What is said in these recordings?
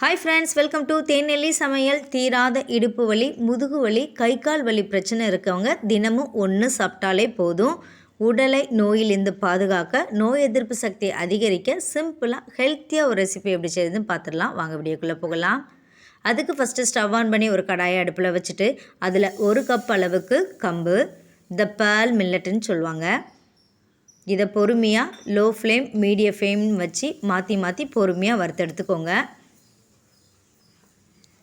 Hi friends welcome to Thenelli சமையல் தீராத இடுப்பு வலி முதுகு வலி கை கால் வலி பிரச்சனை இருக்கவங்க தினமும் ஒன்று சாப்பிட்டாலே போதும். உடலை நோயிலிருந்து பாதுகாக்க நோய் எதிர்ப்பு சக்தியை அதிகரிக்க சிம்பிளாக ஹெல்த்தியாக ஒரு ரெசிபி எப்படி செய்யுதுன்னு பார்த்துடலாம். வாங்க வீடியோக்குள்ளே போகலாம். அதுக்கு ஃபஸ்ட்டு ஸ்டவ் ஆன் பண்ணி ஒரு கடாயை அடுப்பில் வச்சுட்டு அதில் ஒரு கப் அளவுக்கு கம்பு த பேல் மில்லட்டுன்னு சொல்லுவாங்க. இதை பொறுமையாக லோ ஃப்ளேம் மீடியம் ஃப்ளேம் வச்சு மாற்றி மாற்றி பொறுமையாக வறுத்தெடுத்துக்கோங்க.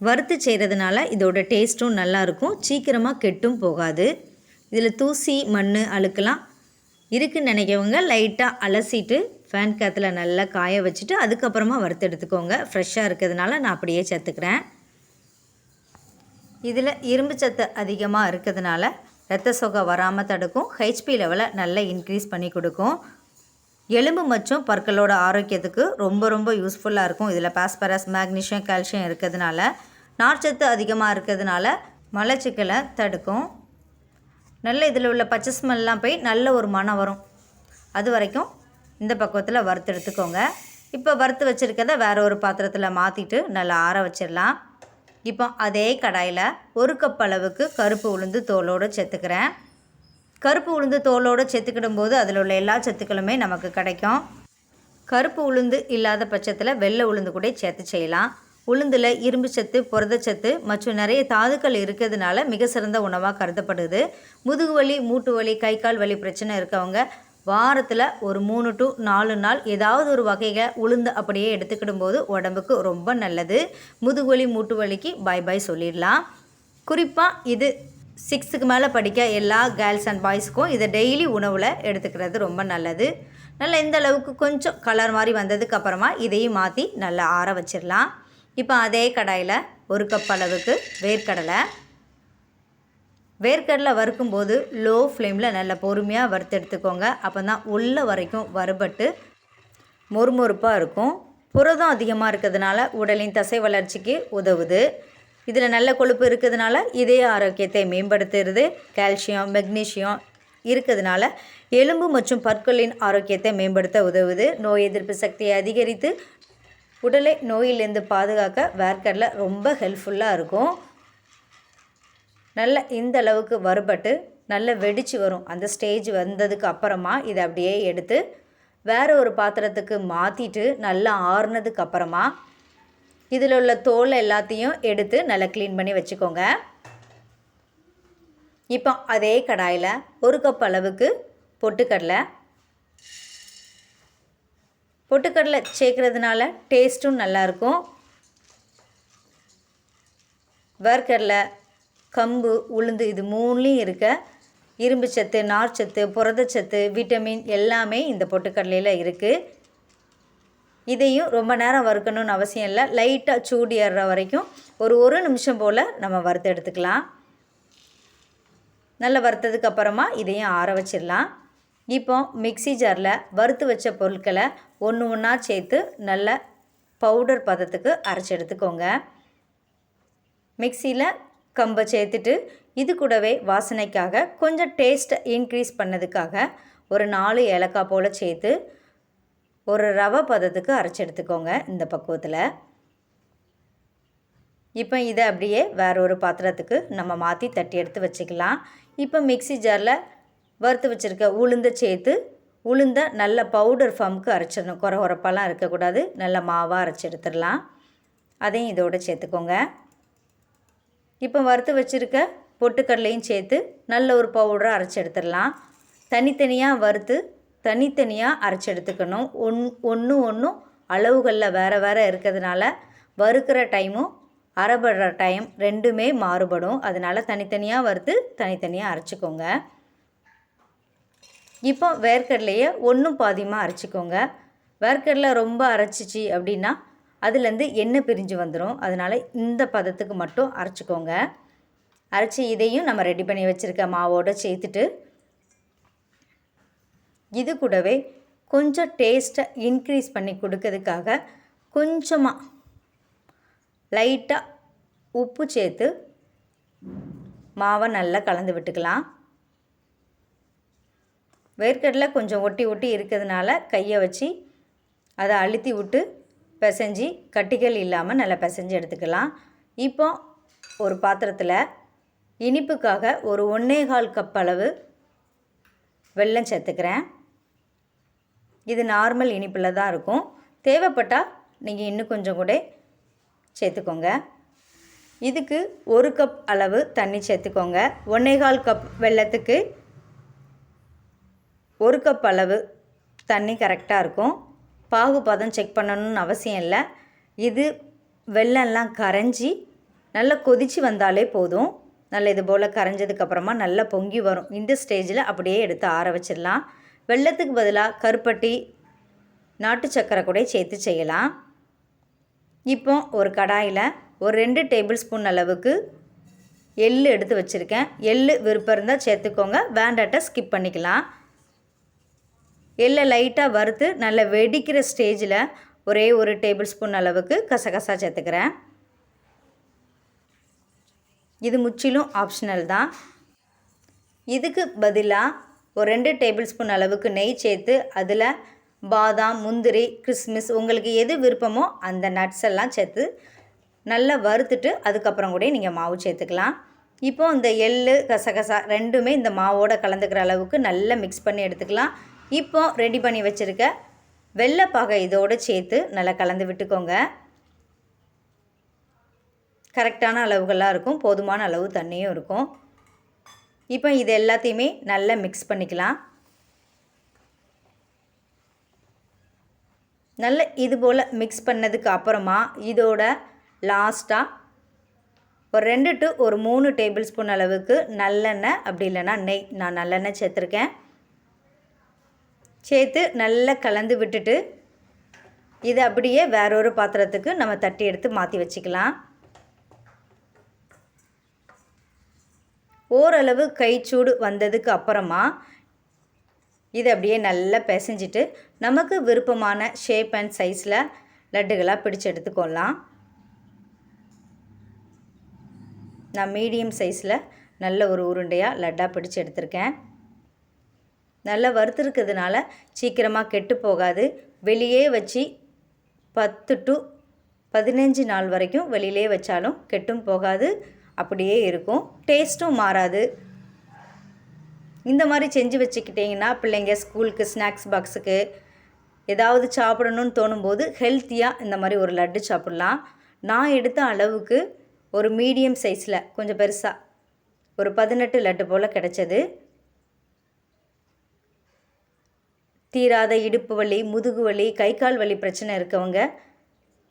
வறுத்து செய்கிறதுனால இதோட டேஸ்ட்டும் நல்லாயிருக்கும் சீக்கிரமாக கெட்டும் போகாது. இதில் தூசி மண் அழுக்கெல்லாம் இருக்குன்னு நினைக்கவங்க லைட்டாக அலசிட்டு ஃபேன் காற்றுல நல்லா காய வச்சுட்டு அதுக்கப்புறமா வறுத்து எடுத்துக்கோங்க. ஃப்ரெஷ்ஷாக இருக்கிறதுனால நான் அப்படியே சேர்த்துக்கிறேன். இதில் இரும்பு சத்து அதிகமாக இருக்கிறதுனால ரத்த சொகை வராமல் தடுக்கும். ஹெச்பி லெவலை நல்லா இன்க்ரீஸ் பண்ணி கொடுக்கும். எலும்பு மற்றும் பற்களோட ஆரோக்கியத்துக்கு ரொம்ப ரொம்ப யூஸ்ஃபுல்லாக இருக்கும். இதில் பாஸ்பரஸ் மேக்னீஷியம் கால்சியம் இருக்கிறதுனால நார்ச்சத்து அதிகமாக இருக்கிறதுனால மலச்சிக்கலை தடுக்கும். நல்ல இதில் உள்ள பச்சை ஸ்மெல்லாம் போய் நல்ல ஒரு மனம் வரும். அது வரைக்கும் இந்த பக்குவத்தில் வறுத்து எடுத்துக்கோங்க. இப்போ வறுத்து வச்சுருக்கத வேறு ஒரு பாத்திரத்தில் மாற்றிட்டு நல்லா ஆற வச்சிடலாம். இப்போ அதே கடாயில் ஒரு கப் அளவுக்கு கருப்பு உளுந்து தோலோடு சேர்த்துக்கிறேன். கருப்பு உளுந்து தோலோடு சேர்த்துக்கிடும் போது அதில் உள்ள எல்லா சத்துக்களுமே நமக்கு கிடைக்கும். கருப்பு உளுந்து இல்லாத பட்சத்தில் வெள்ளை உளுந்து கூட சேர்த்து செய்யலாம். உளுந்தில் இரும்பு சத்து புரதச்சத்து மற்றும் நிறைய தாதுக்கள் இருக்கிறதுனால மிக சிறந்த உணவாக கருதப்படுது. முதுகு வலி மூட்டு வலி கை கால் வலி பிரச்சனை இருக்கவங்க வாரத்தில் ஒரு மூணு டு நாலு நாள் ஏதாவது ஒரு வகையை உளுந்து அப்படியே எடுத்துக்கிடும் போது உடம்புக்கு ரொம்ப நல்லது. முதுகு வலி மூட்டு வலிக்கு பாய் பாய் சொல்லிடலாம். குறிப்பாக இது சிக்ஸ்த்துக்கு மேலே படிக்க எல்லா கேர்ள்ஸ் அண்ட் பாய்ஸ்க்கும் இதை டெய்லி உணவில் எடுத்துக்கிறது ரொம்ப நல்லது. நல்லா இந்த அளவுக்கு கொஞ்சம் கலர் மாதிரி வந்ததுக்கு அப்புறமா இதையும் மாற்றி நல்லா ஆற வச்சிடலாம். இப்போ அதே கடாயில் ஒரு கப் அளவுக்கு வேர்க்கடலை. வேர்க்கடலை வறுக்கும்போது லோ ஃப்ளேமில் நல்லா பொறுமையாக வறுத்து எடுத்துக்கோங்க. அப்போ தான் உள்ள வரைக்கும் வறுபட்டு மொறுமொறுப்பாக இருக்கும். புரதம் அதிகமாக இருக்கிறதுனால உடலின் தசை வளர்ச்சிக்கு உதவுது. இதில் நல்ல கொழுப்பு இருக்கிறதுனால இதய ஆரோக்கியத்தை மேம்படுத்துகிறது. கால்சியம் மெக்னீஷியம் இருக்கிறதுனால எலும்பு மற்றும் பற்களின் ஆரோக்கியத்தை மேம்படுத்த உதவுது. நோய் எதிர்ப்பு சக்தியை அதிகரித்து உடலை நோயிலேருந்து பாதுகாக்க வேர்க்கடலை ரொம்ப ஹெல்ப்ஃபுல்லாக இருக்கும். நல்ல இந்த அளவுக்கு வறுபட்டு நல்ல வெடித்து வரும். அந்த ஸ்டேஜ் வந்ததுக்கு அப்புறமா இதை அப்படியே எடுத்து வேறு ஒரு பாத்திரத்துக்கு மாற்றிட்டு நல்லா ஆறுனதுக்கு அப்புறமா இதில் உள்ள தோல் எல்லாத்தையும் எடுத்து நல்லா க்ளீன் பண்ணி வச்சுக்கோங்க. இப்போ அதே கடாயில் ஒரு கப் அளவுக்கு பொட்டுக்கடலை. பொட்டுக்கடலை சேர்க்குறதுனால டேஸ்ட்டும் நல்லாயிருக்கும் வேர்க்கடலை கம்பு உளுந்து இது மூணுலேயும் இருக்க இரும்பு சத்து நார்ச்சத்து புரதச்சத்து விட்டமின் எல்லாமே இந்த பொட்டுக்கடலையில் இருக்குது இதையும் ரொம்ப நேரம் வறுக்கணும்னு அவசியம் இல்லை. லைட்டாக சூடு ஏறுற வரைக்கும் ஒரு ஒரு நிமிஷம் போல் நம்ம வறுத்து எடுத்துக்கலாம். நல்லா வறுத்ததுக்கு அப்புறமா இதையும் ஆற வச்சிடலாம். இப்போ மிக்சி ஜாரில் வறுத்து வச்ச பொருட்களை ஒன்று ஒன்றா சேர்த்து நல்ல பவுடர் பதத்துக்கு அரைச்சி எடுத்துக்கோங்க. மிக்சியில் கம்பை சேர்த்துட்டு இது கூடவே வாசனைக்காக கொஞ்சம் டேஸ்ட்டை இன்க்ரீஸ் பண்ணதுக்காக ஒரு நாலு ஏலக்காய் போல் சேர்த்து ஒரு ரவை பதத்துக்கு அரைச்சி எடுத்துக்கோங்க இந்த பக்குவத்தில். இப்போ இதை அப்படியே வேற ஒரு பாத்திரத்துக்கு நம்ம மாற்றி தட்டி எடுத்து வச்சுக்கலாம். இப்போ மிக்சி ஜாரில் வறுத்து வச்சுருக்க உளுந்தை சேர்த்து உளுந்தை நல்ல பவுடர் ஃபார்முக்கு அரைச்சிடணும். குறை குறப்பாலாம் இருக்கக்கூடாது. நல்ல மாவாக அரைச்சி எடுத்துடலாம் அதையும் இதோடு சேர்த்துக்கோங்க. இப்போ வறுத்து வச்சுருக்க பொட்டுக்கடலையும் சேர்த்து நல்ல ஒரு பவுடரை அரைச்சி எடுத்துடலாம் தனித்தனியாக வறுத்து தனித்தனியாக அரைச்சி எடுத்துக்கணும் ஒன் ஒன்று ஒன்றும் அளவுகளில் வேறு வேறு இருக்கிறதுனால வறுக்கிற டைமும் அரைபடுற டைம் ரெண்டுமே மாறுபடும். அதனால் தனித்தனியாக வறுத்து தனித்தனியாக அரைச்சிக்கோங்க. இப்போ வேர்க்கடலையை ஒன்றும் பாதியமாக அரைச்சிக்கோங்க. வேர்க்கடலை ரொம்ப அரைச்சிச்சு அப்படின்னா அதுலேருந்து எண்ணெய் பிரிஞ்சு வந்துடும் அதனால் இந்த பதத்துக்கு மட்டும் அரைச்சிக்கோங்க. அரைச்சி இதையும் நம்ம ரெடி பண்ணி வச்சுருக்க மாவோடு சேர்த்துட்டு இது கூடவே கொஞ்சம் டேஸ்ட்டை இன்க்ரீஸ் பண்ணி கொடுக்கறதுக்காக கொஞ்சமாக லைட்டாக உப்பு சேர்த்து மாவை நல்லா கலந்து விட்டுக்கலாம். வேர்க்கடலை கொஞ்சம் ஒட்டி ஒட்டி இருக்கிறதுனால கையை வச்சு அதை அழுத்தி விட்டு பிசைஞ்சி கட்டிகள் இல்லாமல் நல்லா பிசைஞ்சு எடுத்துக்கலாம். இப்போ ஒரு பாத்திரத்தில் இனிப்புக்காக ஒரு ஒன்றே கால் கப் அளவு வெல்லம் சேர்த்துக்கிறேன். இது நார்மல் இனிப்பில் தான் இருக்கும். தேவைப்பட்டால் நீங்கள் இன்னும் கொஞ்சம் கூட சேர்த்துக்கோங்க. இதுக்கு ஒரு கப் அளவு தண்ணி சேர்த்துக்கோங்க. ஒன்றேகால் கப் வெள்ளத்துக்கு ஒரு கப் அளவு தண்ணி கரெக்டாக இருக்கும். பாகுபாதம் செக் பண்ணணும்னு அவசியம் இல்லை. இது வெள்ளம்லாம் கரைஞ்சி நல்லா கொதித்து வந்தாலே போதும். நல்ல இது போல் கரைஞ்சதுக்கப்புறமா நல்லா பொங்கி வரும். இந்த ஸ்டேஜில் அப்படியே எடுத்து ஆற வச்சிடலாம். வெள்ளத்துக்கு பதிலாக கருப்பட்டி நாட்டு சக்கரை கூட சேர்த்து செய்யலாம். இப்போ ஒரு கடாயில் ஒரு ரெண்டு டேபிள் ஸ்பூன் அளவுக்கு எள் எடுத்து வச்சுருக்கேன். எள் விருப்பம் இருந்தால் சேர்த்துக்கோங்க. வேண்டாட்ட ஸ்கிப் பண்ணிக்கலாம். எள்ளை லைட்டாக வறுத்து நல்லா வெடிக்கிற ஸ்டேஜில் ஒரே ஒரு டேபிள் ஸ்பூன் அளவுக்கு கசகசா சேர்த்துக்கிறேன். இது முற்றிலும் ஆப்ஷனல் தான். இதுக்கு பதிலாக ஒரு ரெண்டு டேபிள் ஸ்பூன் அளவுக்கு நெய் சேர்த்து அதில் பாதாம் முந்திரி கிறிஸ்மிஸ் உங்களுக்கு எது விருப்பமோ அந்த நட்ஸ் எல்லாம் சேர்த்து நல்லா வறுத்துட்டு அதுக்கப்புறம் கூட நீங்கள் மாவு சேர்த்துக்கலாம். இப்போது இந்த எள் கசகசா ரெண்டுமே இந்த மாவோடு கலந்துக்கிற அளவுக்கு நல்லா மிக்ஸ் பண்ணி எடுத்துக்கலாம். இப்போது ரெடி பண்ணி வச்சுருக்க வெள்ளைப்பாகை இதோடு சேர்த்து நல்லா கலந்து விட்டுக்கோங்க. கரெக்டான அளவுகளாக இருக்கும் போதுமான அளவு தண்ணியும் இருக்கும். இப்போ இது எல்லாத்தையுமே நல்லா மிக்ஸ் பண்ணிக்கலாம். நல்ல இது போல் மிக்ஸ் பண்ணதுக்கு அப்புறமா இதோட லாஸ்ட்டாக ஒரு ரெண்டு டு ஒரு மூணு டேபிள் ஸ்பூன் அளவுக்கு நல்லெண்ணெய் அப்படி இல்லைன்னா நெய். நான் நல்லெண்ணெய் சேர்த்துருக்கேன். சேர்த்து நல்லா கலந்து விட்டுட்டு இதை அப்படியே வேறொரு பாத்திரத்துக்கு நம்ம தட்டி எடுத்து மாற்றி வச்சுக்கலாம். ஓரளவு கைச்சூடு வந்ததுக்கு அப்புறமா இதை அப்படியே நல்லா பிசைஞ்சிட்டு நமக்கு விருப்பமான ஷேப் அண்ட் சைஸில் லட்டுகளாக பிடிச்சு எடுத்துக்கொள்ளலாம். நான் மீடியம் சைஸில் நல்ல ஒரு உருண்டையாக லட்டாக பிடிச்சு எடுத்திருக்கேன். நல்லா வறுத்துருக்கிறதுனால சீக்கிரமாக கெட்டு போகாது. வெளியே வச்சு பத்து டு பதினஞ்சு நாள் வரைக்கும் வெளியிலே வச்சாலும் கெட்டும் போகாது. அப்படியே இருக்கும். டேஸ்ட்டும் மாறாது. இந்த மாதிரி செஞ்சு வச்சுக்கிட்டிங்கன்னா பிள்ளைங்க ஸ்கூலுக்கு ஸ்நாக்ஸ் பாக்ஸுக்கு ஏதாவது சாப்பிடணும்னு தோணும்போது ஹெல்த்தியாக இந்த மாதிரி ஒரு லட்டு சாப்பிட்லாம். நான் எடுத்த அளவுக்கு ஒரு மீடியம் சைஸில் கொஞ்சம் பெருசாக ஒரு பதினெட்டு லட்டு போல் கிடச்சது. தீராத இடுப்பு வலி முதுகு வலி கை கால் வலி பிரச்சனை இருக்கவங்க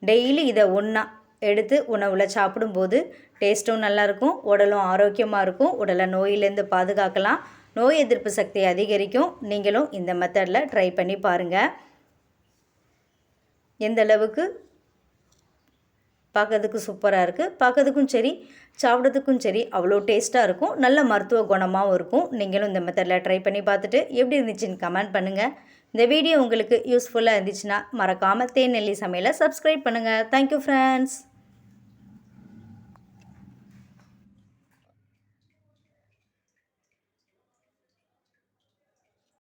டெய்லி இதை ஒன்றா எடுத்து உணவில் சாப்பிடும்போது டேஸ்ட்டும் நல்லாயிருக்கும் உடலும் ஆரோக்கியமாக இருக்கும் உடலை நோயிலேருந்து பாதுகாக்கலாம். நோய் எதிர்ப்பு சக்தி அதிகரிக்கும். நீங்களும் இந்த மெத்தடில் ட்ரை பண்ணி பாருங்கள் எந்த அளவுக்கு பார்க்கறதுக்கு சூப்பராக இருக்குது பார்க்கறதுக்கும் சரி சாப்பிட்றதுக்கும் சரி அவ்வளோ டேஸ்ட்டாக இருக்கும். நல்ல மருத்துவ குணமாகவும் இருக்கும். நீங்களும் இந்த மெத்தடில் ட்ரை பண்ணி பார்த்துட்டு எப்படி இருந்துச்சுன்னு கமெண்ட் பண்ணுங்கள் இந்த வீடியோ உங்களுக்கு யூஸ்ஃபுல்லாக இருந்துச்சுன்னா மறக்காமல் தேநெல்லி சமையலை சப்ஸ்கிரைப் பண்ணுங்கள் தேங்க்யூ ஃப்ரெண்ட்ஸ்